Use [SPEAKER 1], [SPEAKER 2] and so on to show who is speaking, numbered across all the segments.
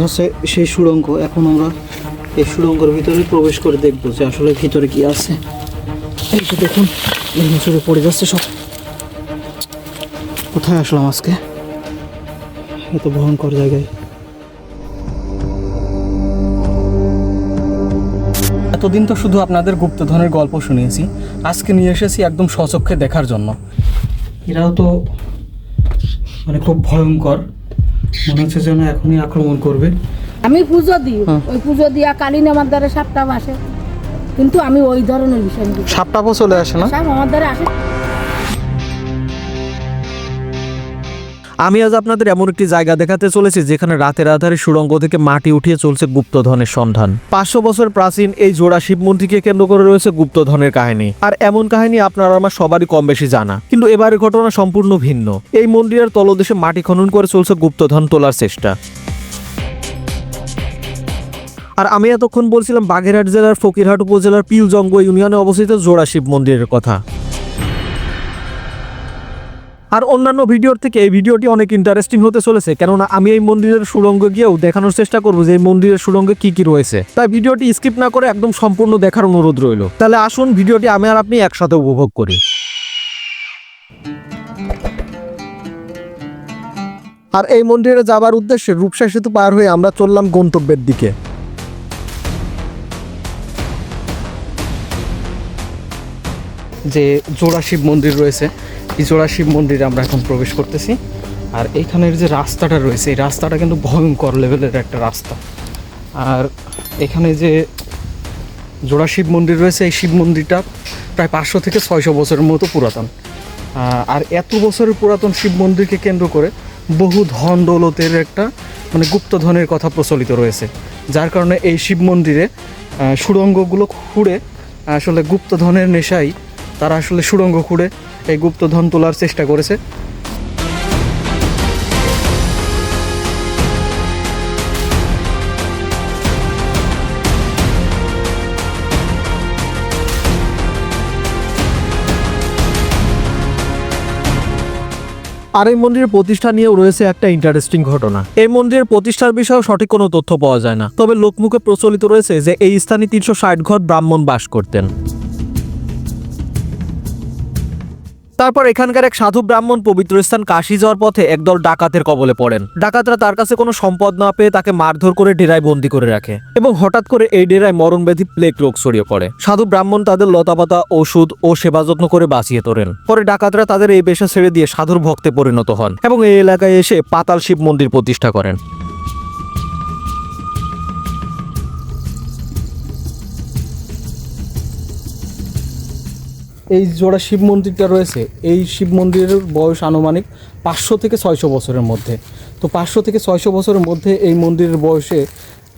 [SPEAKER 1] হচ্ছে সেই সুড়ঙ্গ। এখন আমরা এই সুড়ঙ্গের ভিতরে প্রবেশ করে দেখব যে আসলে ভিতরে কি আছে। দেখুন ভেঙে পড়ে যাচ্ছে সব। কোথায় আসলাম আজকে? এত ভয়ঙ্কর জায়গায়। এতদিন তো শুধু আপনাদের গুপ্তধনের গল্প শুনিয়েছি। আজকে নিয়ে এসেছি একদম সচক্ষে দেখার জন্য। এরাও তো মানে খুব ভয়ঙ্কর। মনে হচ্ছে যেন এখনই আক্রমণ করবে।
[SPEAKER 2] আমি পুজো দিই
[SPEAKER 1] হ্যাঁ।
[SPEAKER 2] ওই পুজো দিয়া কালীন আমার দ্বারা সাপটা বাসে কিন্তু আমি ওই ধরনের বিষয় নিই
[SPEAKER 1] সাপটাপও চলে আসে না?
[SPEAKER 2] সাপ আমার দ্বারা আসে।
[SPEAKER 3] আমি আজ আপনাদের এমন একটি জায়গা দেখাতে চলেছি যেখানে রাতের আধারে সুড়ঙ্গ থেকে মাটি উঠিয়ে চলছে গুপ্তধনের সন্ধান। পাঁচশো বছর প্রাচীন এই জোড়া শিব মন্দিরকে কেন্দ্র করে রয়েছে গুপ্তধনের কাহিনী। আর এমন কাহিনী আপনারা আমার সবারই কম বেশি জানা। কিন্তু এবারের ঘটনা সম্পূর্ণ ভিন্ন। এই মন্দিরের তলদেশে মাটি খনন করে চলছে গুপ্তধন তোলার চেষ্টা। আর আমি এতক্ষণ বলছিলাম বাগেরহাট জেলার ফকিরহাট উপজেলার পিলজঙ্গ ইউনিয়নে অবস্থিত জোড়া শিব মন্দিরের কথা। আর অন্যান্য ভিডিওর থেকে এই ভিডিওটি অনেক ইন্টারেস্টিং হতে চলেছে, কেননা আমি এই মন্দিরের সুড়ঙ্গে গিয়েও দেখানোর চেষ্টা করব যে এই মন্দিরের সুড়ঙ্গে কি কি রয়েছে। তাই ভিডিওটি স্কিপ না করে একদম সম্পূর্ণ দেখার অনুরোধ রইল। তাহলে আসুন ভিডিওটি আমি আর আপনি একসাথে উপভোগ করি। আর এই মন্দিরে যাবার উদ্দেশ্যে রূপসা সেতু পার হয়ে আমরা চললাম গন্তব্যের দিকে।
[SPEAKER 1] যে জোড়া শিব মন্দির রয়েছে এই শিব মন্দিরে আমরা এখন প্রবেশ করতেছি। আর এইখানের যে রাস্তাটা রয়েছে, এই রাস্তাটা কিন্তু ভয়ঙ্কর লেভেলের একটা রাস্তা। আর এখানে যে জোড়া শিব মন্দির রয়েছে, এই শিব মন্দিরটা প্রায় পাঁচশো থেকে ছয়শো বছরের মতো পুরাতন। আর এত বছরের পুরাতন শিব মন্দিরকে কেন্দ্র করে বহু ধন দৌলতের একটা মানে গুপ্তধনের কথা প্রচলিত রয়েছে। যার কারণে এই শিব মন্দিরে সুড়ঙ্গগুলো খুঁড়ে, আসলে গুপ্তধনের নেশায় তারা আসলে সুড়ঙ্গ খুঁড়ে এই গুপ্তধন তোলার চেষ্টা করেছে।
[SPEAKER 3] আর এই মন্দিরের প্রতিষ্ঠা নিয়েও রয়েছে একটা ইন্টারেস্টিং ঘটনা। এই মন্দিরের প্রতিষ্ঠার বিষয়েও সঠিক কোনো তথ্য পাওয়া যায় না। তবে লোকমুখে প্রচলিত রয়েছে যে এই স্থানে তিনশো ষাট ঘর ব্রাহ্মণ বাস করতেন। তারপর এখানকার এক সাধু ব্রাহ্মণ পবিত্র স্থান কাশি যাওয়ার পথে একদল ডাকাতের কবলে পড়েন। ডাকাতরা তার কাছে কোনো সম্পদ না পেয়ে তাকে মারধর করে ডেরায় বন্দি করে রাখে এবং হঠাৎ করে এই ডেরায় মরণ ব্যাধি প্লেগ রোগ ছড়িয়ে পড়ে। সাধু ব্রাহ্মণ তাদের লতাপাতা, ওষুধ ও সেবা যত্ন করে বাঁচিয়ে তোলেন পরে ডাকাতরা তাদের এই পেশা ছেড়ে দিয়ে সাধুর ভক্তে পরিণত হন এবং এই এলাকায় এসে পাতাল শিব মন্দির প্রতিষ্ঠা করেন।
[SPEAKER 1] এই জোড়া শিব মন্দিরটা রয়েছে, এই শিব মন্দিরের বয়স আনুমানিক পাঁচশো থেকে ছয়শো বছরের মধ্যে। তো পাঁচশো থেকে ছয়শো বছরের মধ্যে এই মন্দিরের বয়সে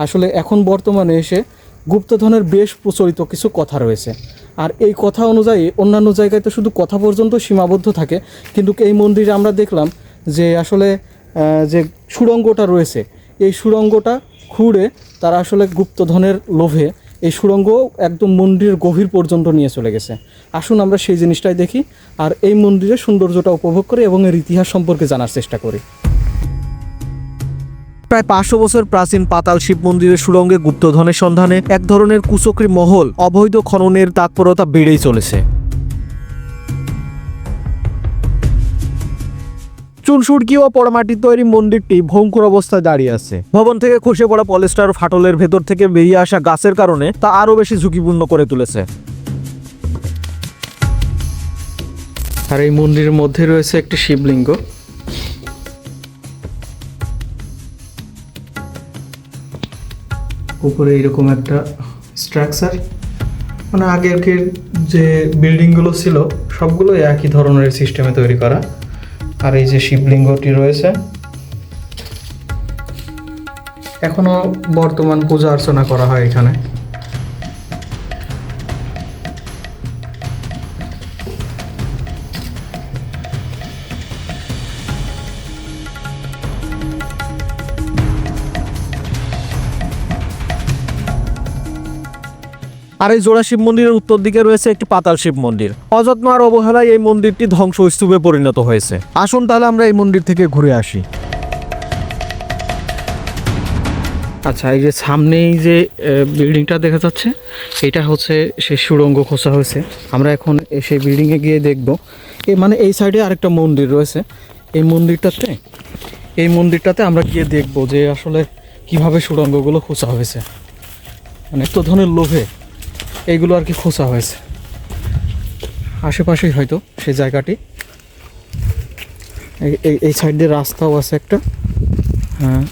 [SPEAKER 1] আসলে এখন বর্তমানে এসে গুপ্তধনের বেশ প্রচলিত কিছু কথা রয়েছে। আর এই কথা অনুযায়ী অন্যান্য জায়গায় তো শুধু কথা পর্যন্ত সীমাবদ্ধ থাকে, কিন্তু এই মন্দিরে আমরা দেখলাম যে আসলে যে সুড়ঙ্গটা রয়েছে, এই সুড়ঙ্গটা খুঁড়ে তারা আসলে গুপ্তধনের লোভে এই সুড়ঙ্গ একদম মন্দিরের গভীর পর্যন্ত নিয়ে চলে গেছে। আসুন আমরা সেই জিনিসটাই দেখি আর এই মন্দিরের সৌন্দর্যটা উপভোগ করি এবং এর ইতিহাস সম্পর্কে জানার চেষ্টা করি।
[SPEAKER 3] প্রায় পাঁচশো বছর প্রাচীন পাতাল শিব মন্দিরের সুড়ঙ্গে গুপ্তধনের সন্ধানে এক ধরনের কুচক্রী মহল অবৈধ খননের তৎপরতা বেড়েই চলেছে। চুনসুরকি ও পড়ামাটির তৈরি মন্দিরটি ভঙ্কুর অবস্থায় দাঁড়িয়ে আছে। ভবন থেকে খসে পড়া পলেস্টার ফাটলের ভেতর থেকে বেরিয়ে আসা গাছের কারণে তা আরও বেশি ঝুঁকিপূর্ণ করে তুলেছে।
[SPEAKER 1] আর এই মন্দিরের মধ্যে রয়েছে একটি শিবলিঙ্গ। উপরে এরকম একটা স্ট্রাকচার মানে আগের যে বিল্ডিংগুলো ছিল সবগুলো একই ধরনের সিস্টেমে তৈরি করা। আর এই যে শিবলিঙ্গটি রয়েছে এখনও বর্তমান পূজা অর্চনা করা হয় এখানে।
[SPEAKER 3] আর এই জোড়া শিব মন্দিরের উত্তর দিকে রয়েছে একটি পাতাল শিব মন্দির। অযত্ন আর অবহেলায় এই মন্দিরটি ধ্বংস ধ্বংসস্তূপে পরিণত হয়েছে। আসুন তাহলে আমরা এই মন্দির থেকে ঘুরে আসি।
[SPEAKER 1] আচ্ছা এই যে সামনেই যে বিল্ডিংটা দেখা যাচ্ছে, এটা হচ্ছে সে সুড়ঙ্গ খোসা হয়েছে। আমরা এখন সেই বিল্ডিংয়ে গিয়ে দেখব। এ মানে এই সাইডে আরেকটা মন্দির রয়েছে। এই মন্দিরটাতে এই মন্দিরটাতে আমরা গিয়ে দেখব যে আসলে কীভাবে সুড়ঙ্গগুলো খোঁচা হয়েছে। মানে তো ধরনের লোভে। এইগুলো আর কি খোসা হয়েছে। আশেপাশেই হয়তো সেই জায়গাটি। এই- সাইড দিয়ে রাস্তাও আছে একটা। হ্যাঁ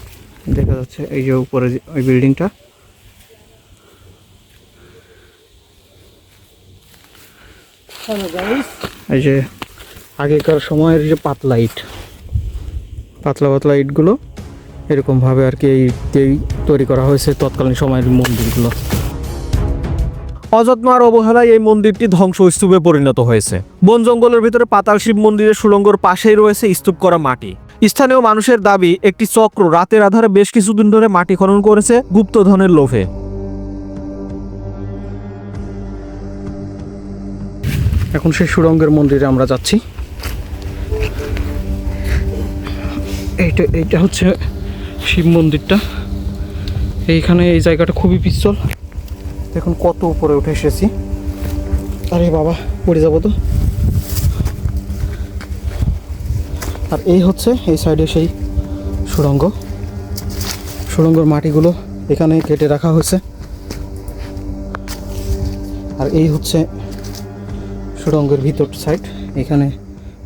[SPEAKER 1] দেখা যাচ্ছে এই যে উপরে ওই বিল্ডিংটা। এই যে আগেকার সময়ের যে পাতলা ইট। পাতলা পাতলা ইটগুলো এরকমভাবে আর কি এই তৈরি করা হয়েছে তৎকালীন সময়ের মন্দিরগুলো।
[SPEAKER 3] অযত্ন আর অবহেলায় এই মন্দিরটি ধ্বংসস্তূপে পরিণত হয়েছে। বন জঙ্গলের ভিতরে পাতাল শিব মন্দিরের সুড়ঙ্গর পাশেই রয়েছে স্তূপ করা মাটি। স্থানীয় মানুষের দাবি, একটি চক্র রাতের আধারে বেশ কিছুদিন ধরে মাটি খনন করেছে গুপ্তধনের লোভে।
[SPEAKER 1] এখন সেই সুরঙ্গের মন্দিরে আমরা যাচ্ছি। এইটা এইটা হচ্ছে শিব মন্দিরটা। এইখানে এই জায়গাটা খুবই পিস্তল দেখুন কত উপরে উঠে এসেছি। আরে বাবা পড়ে যাব তো। আর এই হচ্ছে এই সাইডে সেই সুড়ঙ্গ। সুড়ঙ্গর মাটিগুলো এখানে কেটে রাখা হয়েছে। আর এই হচ্ছে সুড়ঙ্গের ভিতর সাইড। এখানে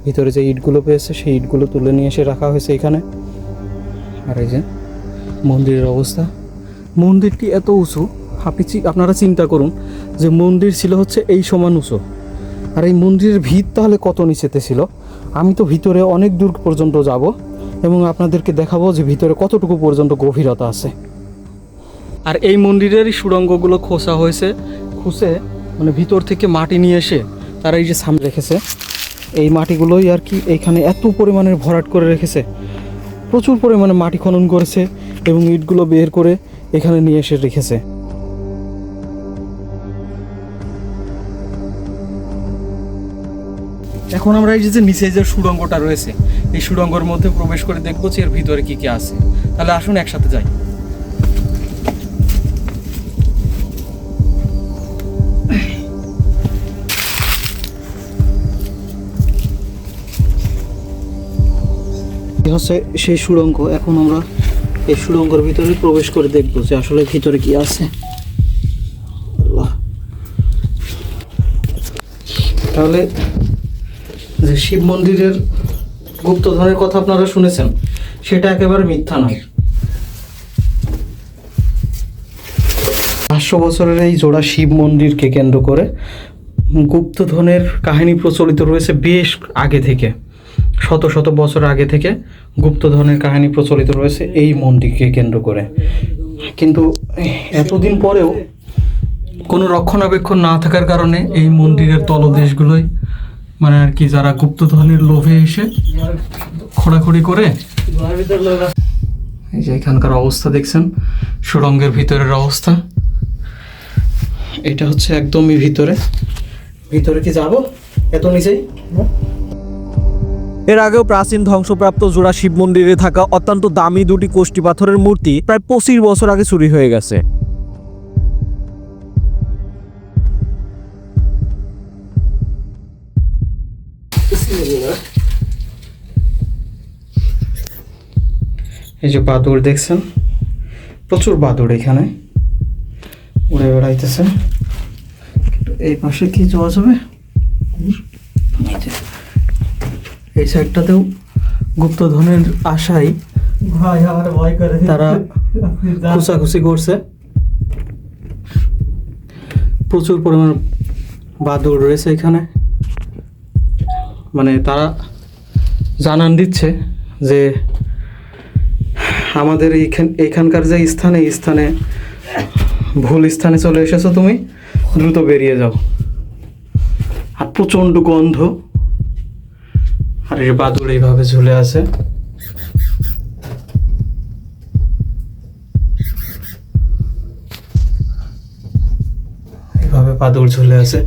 [SPEAKER 1] ভিতরে যে ইটগুলো পেয়েছে, সেই ইটগুলো তুলে নিয়ে এসে রাখা হয়েছে এখানে। আর এই যে মন্দিরের অবস্থা। মন্দিরটি এত উঁচু আপনি আপনারা চিন্তা করুন যে মন্দির ছিল হচ্ছে এই সমান উঁচু। আর এই মন্দিরের ভিত তাহলে কত নিচেতে ছিল? আমি তো ভিতরে অনেক দূর পর্যন্ত যাব এবং আপনাদেরকে দেখাবো যে ভিতরে কতটুকু পর্যন্ত গভীরতা আছে। আর এই মন্দিরেরই সুড়ঙ্গগুলো খোসা হয়েছে। খুসে মানে ভিতর থেকে মাটি নিয়ে এসে তারা এই যে সামনে রেখেছে। এই মাটিগুলোই আর কি এইখানে এত পরিমাণের ভরাট করে রেখেছে। প্রচুর পরিমাণে মাটি খনন করেছে এবং ইটগুলো বের করে এখানে নিয়ে এসে রেখেছে। এখন আমরা এই যে নিচে যে সুড়ঙ্গটা রয়েছে, এই সুড়ঙ্গের মধ্যে প্রবেশ করে দেখব যে এর ভিতরে কি কি আছে। তাহলে আসুন একসাথে যাই। হচ্ছে সেই সুড়ঙ্গ। এখন আমরা এই সুড়ঙ্গের ভিতরে প্রবেশ করে দেখব যে আসলে ভিতরে কি আছে। তাহলে যে শিব মন্দিরের গুপ্তধনের কথা আপনারা শুনেছেন, সেটা একেবারে মিথ্যা নয়। পাঁচশো বছরের এই জোড়া শিব মন্দিরকে কেন্দ্র করে গুপ্তধনের কাহিনী প্রচলিত রয়েছে বেশ আগে থেকে, শত শত বছর আগে থেকে গুপ্তধনের কাহিনী প্রচলিত রয়েছে এই মন্দিরকে কেন্দ্র করে। কিন্তু এতদিন পরেও কোনো রক্ষণাবেক্ষণ না থাকার কারণে এই মন্দিরের তলদেশগুলোই মানে আর কি যারা গুপ্তধনের লোভে এসে খোঁড়াখুড়ি করে। এই যে এখানকার অবস্থা দেখছেন, সুড়ঙ্গের ভিতরের অবস্থা। এটা হচ্ছে একদমই ভিতরে। ভিতরে কি যাব? এত নিচেই?
[SPEAKER 3] এর আগেও প্রাচীন ধ্বংসপ্রাপ্ত জোড়া শিব মন্দিরে থাকা অত্যন্ত দামি দুটি কোষ্টি পাথরের মূর্তি প্রায় পঁচিশ বছর আগে চুরি হয়ে গেছে।
[SPEAKER 1] এই যে বাদুড় দেখছেন? প্রচুর বাদুড় এখানে। উড়ে বেড়াইতেছে এই পাশে কি যাওয়া যাবে? এই সাইডটাতেও গুপ্তধনের আশায় তারা খুশাখুশি করছে। প্রচুর পরিমাণ বাদুড় রয়েছে এখানে। মানে তারা জানান দিচ্ছে যে আমাদের এইখান এখানকার যে স্থানে স্থানে ভুল স্থানে চলে এসেছ তুমি, দ্রুত বেরিয়ে যাও। আর প্রচণ্ড গন্ধ। আর এই বাদুড় এইভাবে ঝুলে আছে। এইভাবে বাদুড় ঝুলে আছে।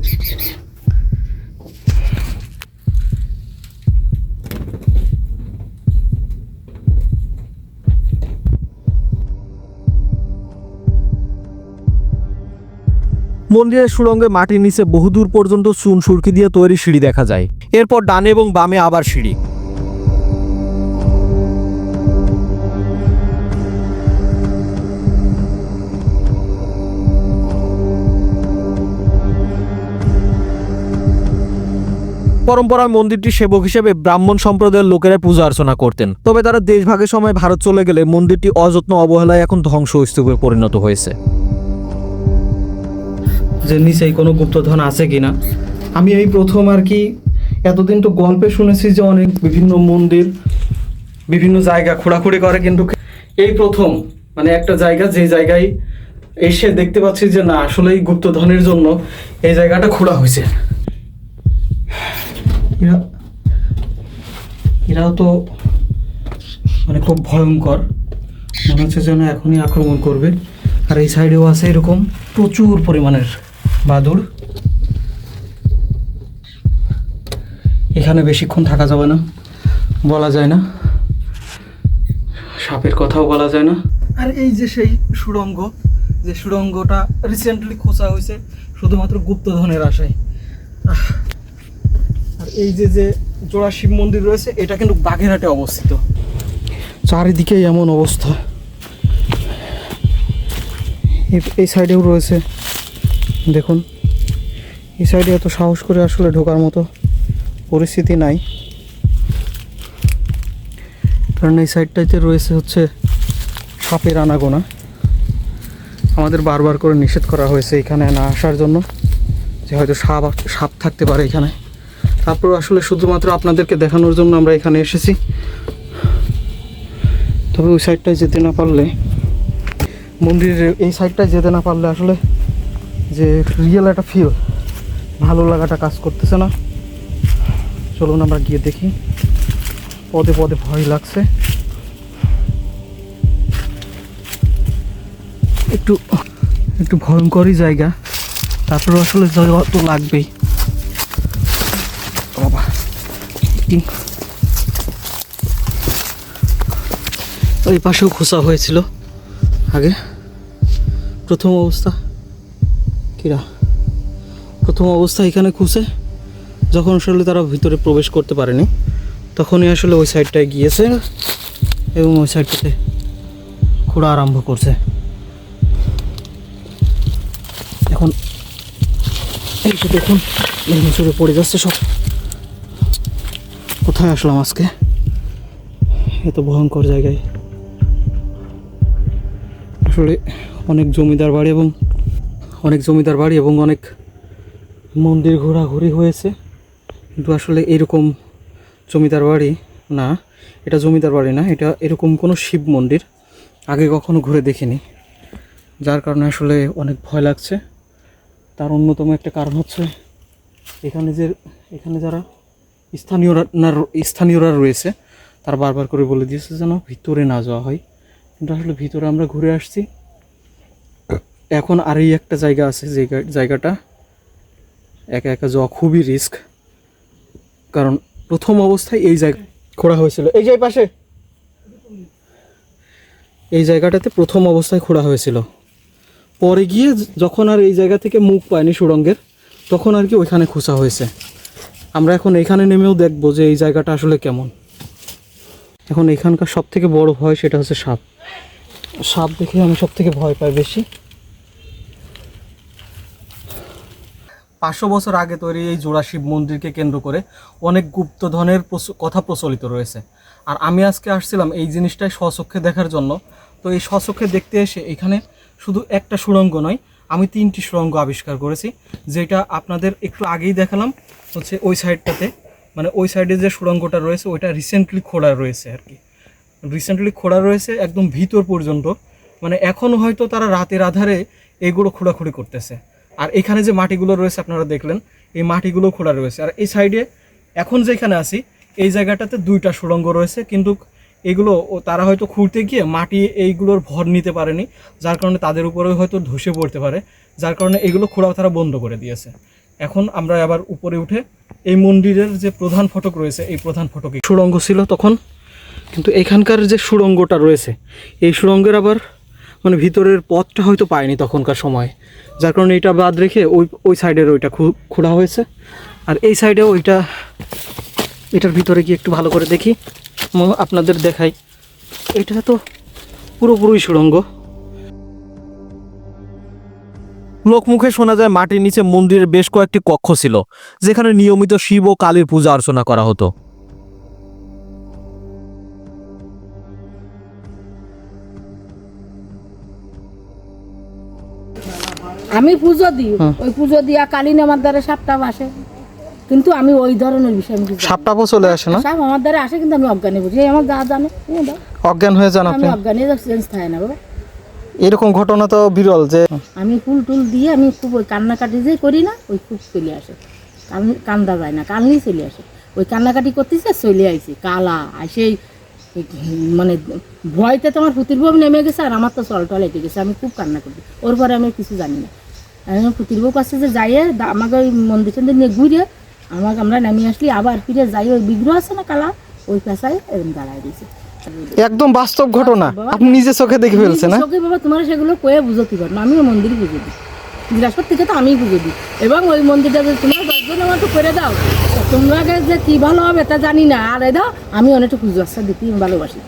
[SPEAKER 3] মন্দিরের সুড়ঙ্গে মাটির নিচে বহুদূর পর্যন্ত চুন সুরকি দিয়ে তৈরি সিঁড়ি দেখা যায়। এরপর ডানে এবং বামে আবার সিঁড়ি। পরম্পরায় মন্দিরটি সেবক হিসেবে ব্রাহ্মণ সম্প্রদায়ের লোকেরা পূজা অর্চনা করতেন। তবে তারা দেশভাগের সময় ভারত চলে গেলে মন্দিরটি অযত্ন অবহেলায় এখন ধ্বংস ধ্বংসস্তূপে পরিণত হয়েছে।
[SPEAKER 1] যে নিচেই কোনো গুপ্তধন আছে কি না আমি এই প্রথম আর কি এতদিন তো গল্পে শুনেছি যে অনেক বিভিন্ন মন্দির, বিভিন্ন জায়গা খোঁড়াখুড়ি করে, কিন্তু এই প্রথম মানে একটা জায়গা, যে জায়গায় এসে দেখতে পাচ্ছি যে না, আসলেই গুপ্তধনের জন্য এই জায়গাটা খোঁড়া হয়েছে। এরা, এরাও তো মানে খুব ভয়ঙ্কর। মনে হচ্ছে যেন এখনই আক্রমণ করবে। আর এই সাইডেও আছে এরকম প্রচুর পরিমাণের। বাদুড়। এখানে বেশিক্ষণ থাকা যাবে না বলা যায় না। সাপের কথাও বলা যায় না। আর এই যে সেই সুড়ঙ্গ যে সুড়ঙ্গটা রিসেন্টলি খোঁচা হয়েছে শুধুমাত্র গুপ্তধনের আশায়। আর এই যে যে জোড়া শিব মন্দির রয়েছে এটা কিন্তু বাগেরহাটে অবস্থিত। চারিদিকেই এমন অবস্থা। এই সাইডেও রয়েছে। দেখুন, এই সাইডে এত সাহস করে আসলে ঢোকার মতো পরিস্থিতি নাই। কারণ এই সাইডটাতে রয়েছে হচ্ছে সাপের আনাগোনা। আমাদের বারবার করে নিষেধ করা হয়েছে এখানে না আসার জন্য, যে হয়তো সাপ সাপ থাকতে পারে এখানে। তারপর আসলে শুধুমাত্র আপনাদেরকে দেখানোর জন্য আমরা এখানে এসেছি। তবে ওই সাইডটায় যেতে না পারলে, মন্দিরের এই সাইডটায় যেতে না পারলে আসলে যে রিয়েল একটা ফিল ভালো লাগাটা কাজ করতেছে না। চলুন আমরা গিয়ে দেখি। পদে পদে ভয় লাগছে। একটু একটু ভয়ঙ্করই জায়গা। তারপরে আসলে জয় তো লাগবেই। বাবা ওই পাশেও খোসা হয়েছিল। আগে। প্রথম অবস্থা। কিরা? প্রথম অবস্থা এখানে খুঁজে যখন আসলে তারা ভিতরে প্রবেশ করতে পারেনি, তখনই আসলে ওই সাইডটায় গিয়েছে এবং ওই সাইডটাতে খোঁড়া আরম্ভ করছে। এখন এই দেখুন ভেঙে পড়ে যাচ্ছে সব। কোথায় আসলাম আজকে? এত ভয়ঙ্কর জায়গায়। আসলে অনেক জমিদার বাড়ি এবং অনেক জমিদার বাড়ি এবং অনেক মন্দির ঘোরাঘুরি হয়েছে। কিন্তু আসলে এরকম জমিদার বাড়ি না, এটা জমিদার বাড়ি না, এটা এরকম কোনো শিব মন্দির আগে কখনো ঘুরে দেখিনি। যার কারণে আসলে অনেক ভয় লাগছে। তার অন্যতম একটা কারণ হচ্ছে এখানে যে, এখানে যারা স্থানীয়রা স্থানীয়রা রয়েছে, তারা বারবার করে বলে দিয়েছে যেন ভিতরে না যাওয়া হয়। কিন্তু আসলে ভিতরে আমরা ঘুরে আসছি। এখন আর এই একটা জায়গা আছে যে জায়গাটা। একা একা যাওয়া খুবই রিস্ক। কারণ প্রথম অবস্থায় এই জায়গা খোঁড়া হয়েছিল। এই যে পাশে। এই জায়গাটাতে প্রথম অবস্থায় খোঁড়া হয়েছিল। পরে গিয়ে যখন আর এই জায়গা থেকে মুখ পায়নি সুড়ঙ্গের, তখন আর কি ওইখানে খোঁচা হয়েছে। আমরা এখন এখানে নেমেও দেখব যে এই জায়গাটা আসলে কেমন। এখন এখানকার সব থেকে বড় ভয় সেটা হচ্ছে সাপ। সাপ দেখে আমি সব থেকে ভয় পাই বেশি। পাঁচশো বছর আগে তৈরি এই জোড়া শিব মন্দিরকে কেন্দ্র করে অনেক গুপ্তধনের কথা প্রচলিত রয়েছে। আর আমি আজকে আসছিলাম এই জিনিসটাই স্বচক্ষে দেখার জন্য। তো এই স্বচক্ষে দেখতে এসে এখানে শুধু একটা সুড়ঙ্গ নয়, আমি তিনটি সুড়ঙ্গ আবিষ্কার করেছি, যেটা আপনাদের একটু আগেই দেখালাম, হচ্ছে ওই সাইডটাতে। মানে ওই সাইডে যে সুড়ঙ্গটা রয়েছে, ওইটা রিসেন্টলি খোঁড়া রয়েছে আর কি। রিসেন্টলি খোঁড়া রয়েছে একদম ভিতর পর্যন্ত। মানে এখনও হয়তো তারা রাতের আধারে এগুলো খোঁড়াখুড়ি করতেছে। আর এখানে যে মাটিগুলো রয়েছে আপনারা দেখলেন, এই মাটিগুলো খোঁড়া রয়েছে। আর এই সাইডে এখন যেখানে আছি, এই জায়গাটাতে দুইটা সুড়ঙ্গ রয়েছে, কিন্তু এগুলো তারা হয়তো খুঁড়তে গিয়ে মাটি এইগুলোর ভর নিতে পারেনি, যার কারণে তাদের উপরে হয়তো ধসে পড়তে পারে, যার কারণে এগুলো খোঁড়া তারা বন্ধ করে দিয়েছে। এখন আমরা আবার উপরে উঠে এই মন্দিরের যে প্রধান ফটক রয়েছে, এই প্রধান ফটকে সুড়ঙ্গ ছিল তখন, কিন্তু এখানকার যে সুড়ঙ্গটা রয়েছে, এই সুড়ঙ্গের আবার মানে ভিতরের পথটা হয়তো পায়নি তখনকার সময়। যার কারণে এটা বাদ রেখে ওই ওই সাইডের ওইটা খু- খোঁড়া হয়েছে। আর এই সাইডে ওইটা, এটার ভিতরে গিয়ে একটু ভালো করে দেখি। আপনাদের দেখাই। এটা তো পুরোপুরি সুড়ঙ্গ।
[SPEAKER 3] লোকমুখে শোনা যায় মাটির নিচে মন্দিরের বেশ কয়েকটি কক্ষ ছিল, যেখানে নিয়মিত শিব ও কালীর পূজা অর্চনা করা হতো।
[SPEAKER 2] আমি পুজো দিই ওই পুজো দিয়া কালীন আমার দ্বারা সাপটা আসে কিন্তু আমি ওই ধরনের বিষয় আমি
[SPEAKER 1] সাপটাপও চলে আসে না?
[SPEAKER 2] সাপ আমার দ্বারা আসে কিন্তু আমি অজ্ঞানী বুঝি। আমার যা জানে
[SPEAKER 1] অজ্ঞান হয়ে যান
[SPEAKER 2] আমি
[SPEAKER 1] আপনি
[SPEAKER 2] অজ্ঞানী চেঞ্জ থাকে না বাবা।
[SPEAKER 1] এরকম ঘটনা তো বিরল যে
[SPEAKER 2] আমি ফুল টুল দিয়ে আমি খুব ওই কান্নাকাটি যে করি না ওই খুব চলে আসে। কান্দা যায় না কান্নি চলে আসে। ওই কান্নাকাটি করতেছে চলে আইছে কালা আসেই মানে ভয়তে তোমার পুতির বউ নেমে গেছে আর আমার তো চল টল এটে গেছে আমি খুব কান্না করি। ওর পরে আমি কিছু জানি না। পুতির বউ কাছে যে যাইয়ে আমাকে ওই মন্দির টন্দির নিয়ে ঘুরে আমাকে আমরা নামিয়ে আসলি আবার ফিরে যাই ওই বিগ্রহ আছে না কালা ওই পেশায় এরকম দাঁড়ায় দিয়েছে
[SPEAKER 1] একদম বাস্তব ঘটনা। আপনি নিজে চোখে দেখে ফেলছেন না
[SPEAKER 2] চোখে বাবা তোমার সেগুলো কয়ে বুঝতে পারব না আমিও মন্দিরই বুঝে দিই। বৃহস্পতি থেকে তো আমিই বুঝে দিই। এবং ওই মন্দিরটা যদি তোমার দশজন আমার তো করে দাও তা তোমাকে যে কি ভালো হবে তা জানি না। আর এ দাও আমি অনেকটা পুজো আশ্বা দিতে আমি ভালোবাসি।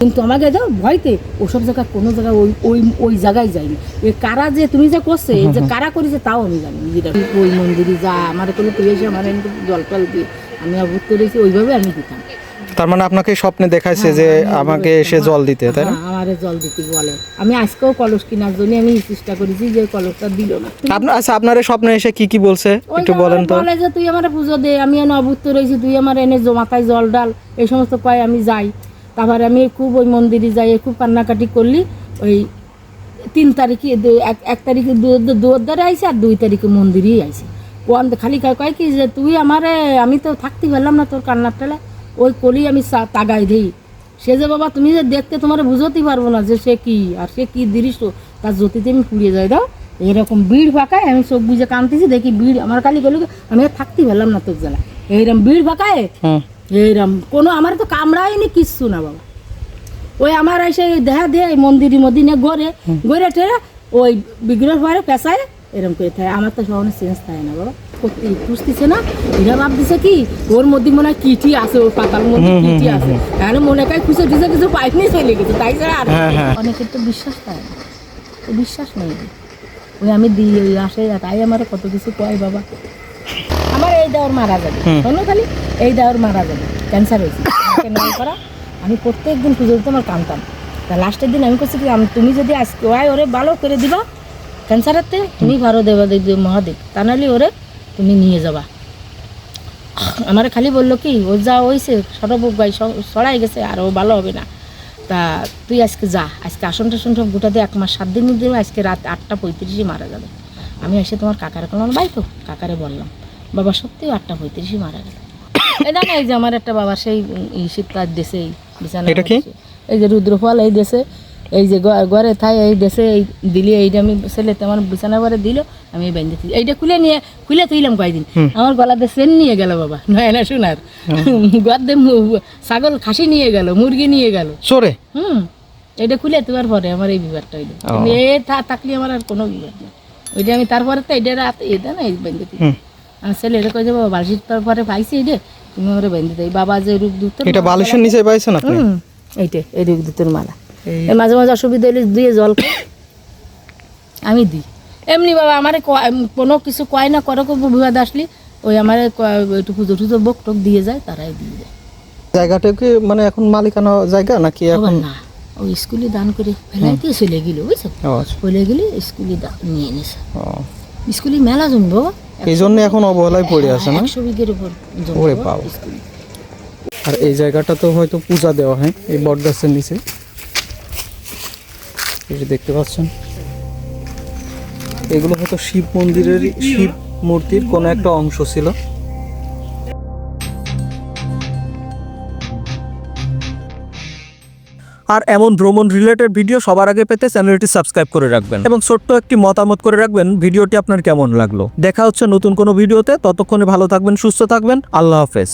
[SPEAKER 2] কিন্তু আমাকে দাও ভয়তে ওসব জায়গা কোনো জায়গায় ওই ওই ওই জায়গায় যাইনি এই কারা যে তুমি যে করছে যে কারা করেছে তাও আমি জানি নিজেরা ওই মন্দিরে যা আমার কোনো পেয়েছে আমার জল টল দিয়ে আমি অভুত করেছি ওইভাবে আমি দিতাম।
[SPEAKER 1] তার মানে আপনাকে স্বপ্নে দেখাইছে যে আমাকে এসে জল দিতে তাই না?
[SPEAKER 2] হ্যাঁ, আমারে জল দিতে বলে। আমি আজকেও কলস কেনার জন্য আমি চেষ্টা করেছি যে কলসটা দিল না।
[SPEAKER 1] আপনার আচ্ছা আপনার স্বপ্নে এসে কি কি বলছে? একটু বলেন তো।
[SPEAKER 2] বলে যে তুই আমার পুজো দে আমি এনে অভুক্ত রয়েছি তুই আমার এনে জ- মাথায় জল ডাল এই সমস্ত কয় আমি যাই। তারপরে আমি খুব ওই মন্দিরে যাই খুব কান্নাকাটি করলি। ওই তিন তারিখে এক- এক তারিখে দুয়ার আইসি আর দুই তারিখে মন্দিরেই আইসি। কোন খালি কয় কি যে, তুই আমারে, আমি তো থাকতে পারলাম না তোর কান্নার টেলা ওই কলি আমি তাগাই দেই। সে যে, বাবা, তুমি যে দেখতে তোমার বুঝতেই পারব না যে সে কি, আর সে কি দৃশ্য, তার জ্যোতিতে আমি পুড়িয়ে যাই, দাও। এরকম ভিড় ফাঁকায় আমি চোখ বুঝে কাঁদতেছি, দেখি ভিড় আমার খালি গেল আমি থাকতে পারলাম না তোর জ্বালা এইরকম ভিড় ফাঁকায়
[SPEAKER 1] হুম
[SPEAKER 2] এইরকম কোনো আমার তো কামড়ায়নি কিচ্ছু না বাবা। ওই আমার এসে দেখা দে এই মন্দির মদিনে ঘরে ঘরে টেরে ওই বিগ্রহ পরে পেশায় এরকম করে থাকে। আমার তো সহনে চেঞ্জ থাকে না বাবা। পুষতেছে না? এরা ভাব দিছে কি ওর মধ্যে মনে হয় কিটি আছে ওর পাতার মধ্যে কিটি আছে। তাহলে মনে হয় খুঁজে টুসে কিছু পাইনি চলে গেছে তাই ছাড়া আর
[SPEAKER 1] হ্যাঁ, হ্যাঁ।
[SPEAKER 2] অনেকের তো বিশ্বাস থাকে না। বিশ্বাস নেই। ওই আমি দিই ওই আসে তাই আমার কত কিছু কয় বাবা। দেওয়ার মারা যাবে। শোনো খালি এই দেওয়ার মারা যাবে। ক্যান্সার হয়েছে। নয় করা। আমি প্রত্যেক দিন পুজো দিতে আমার কানতাম তা লাস্টের দিন আমি করছি কি আম- তুমি যদি আজকে ওয়াই ওরে ভালো করে দিবা ক্যান্সারেরতে তুমি ভালো দেবা দেব মহাদেব তা নাহলে ওরে তুমি নিয়ে যাবা। আমার খালি বলল কি ও যা হয়েছে সরব ভাই সরাই গেছে আর ও ভালো হবে না। তা তুই আজকে যা আজকে আসন টাসন সব গোটাতে এক মাস সাত দিন দিন আজকে রাত আটটা পঁয়ত্রিশে মারা যাবে। আমি এসে তোমার কাকারে কোনো বাই তো কাকারে বললাম। বাবা সত্যি আটটা পঁয়ত্রিশে মারা গেল। এই জানো এই যে আমার একটা বাবা সেই ই শীতকার দেশে এই বিছানা
[SPEAKER 1] এটা কি?
[SPEAKER 2] এই যে রুদ্রফল এই দেশে এই যে ঘরে থাই এই দেশে এই দিলি এইটা আমি ছেলেতে আমার বিছানা ঘরে দিল আমি এই বেঁধে এইটা খুলে নিয়ে খুলে তুইলাম কয়েকদিন আমার গলাতে সেন নিয়ে গেল বাবা নয় না শোনার গদ্দে ছাগল খাসি নিয়ে গেল মুরগি নিয়ে গেল।
[SPEAKER 1] সরে?
[SPEAKER 2] হুম। এটা খুলে তোমার পরে আমার এই বিবাদটা হইল। এ থাকলে আমার আর কোনো বিবাদ নেই। ওইটা আমি তারপরে তো এটা রাত এটা না এই বেঁধে ছেলে এটা কয়ে যে বাবা বালিশের পরে পাইছি এই তুমি আমার বেঁধে দেয় বাবা যে রূপ দুধ
[SPEAKER 1] এটা বালিশের নিচে পাইছেন আপনি?
[SPEAKER 2] এইটা এই রূপ দুধের মালা। এই মাঝে মাঝে অসুবিধা হলে দিয়ে জল আমি দিই। এমনি বাবা আমার কোনো কিছু কয় না করো বিবাদ আসলি ওই আমার একটু পুজো টুজো বক টক দিয়ে যায় তারাই দিয়ে যায়।
[SPEAKER 1] জায়গাটা কি মানে এখন মালিকানা জায়গা নাকি এখন
[SPEAKER 2] না ওই স্কুলে দান করে ফেলাইতে চলে গেল বুঝছ?
[SPEAKER 1] আচ্ছা।
[SPEAKER 2] চলে গেলে স্কুলে নিয়ে এনেছে।
[SPEAKER 1] ও।
[SPEAKER 2] স্কুলে মেলা জমি বাবা।
[SPEAKER 1] এই জন্য এখন অবহেলায় পড়ে আছে না? ওরে
[SPEAKER 2] বাবা।
[SPEAKER 1] আর এই জায়গাটা তো হয়তো পূজা দেওয়া হয় এই বট গাছের নিচে। এই দেখতে পাচ্ছেন। এগুলো হয়তো শিব মন্দিরের শিব মূর্তির কোনো একটা অংশ ছিল।
[SPEAKER 3] আর এমন ভ্রমণ রিলেটেড ভিডিও সবার আগে পেতে চ্যানেলটি সাবস্ক্রাইব করে রাখবেন। এবং ছোট্ট একটি মতামত করে রাখবেন ভিডিওটি আপনার কেমন লাগল। দেখা হচ্ছে নতুন কোনো ভিডিওতে ততক্ষণে ভালো থাকবেন, সুস্থ থাকবেন, আল্লাহ হাফেজ।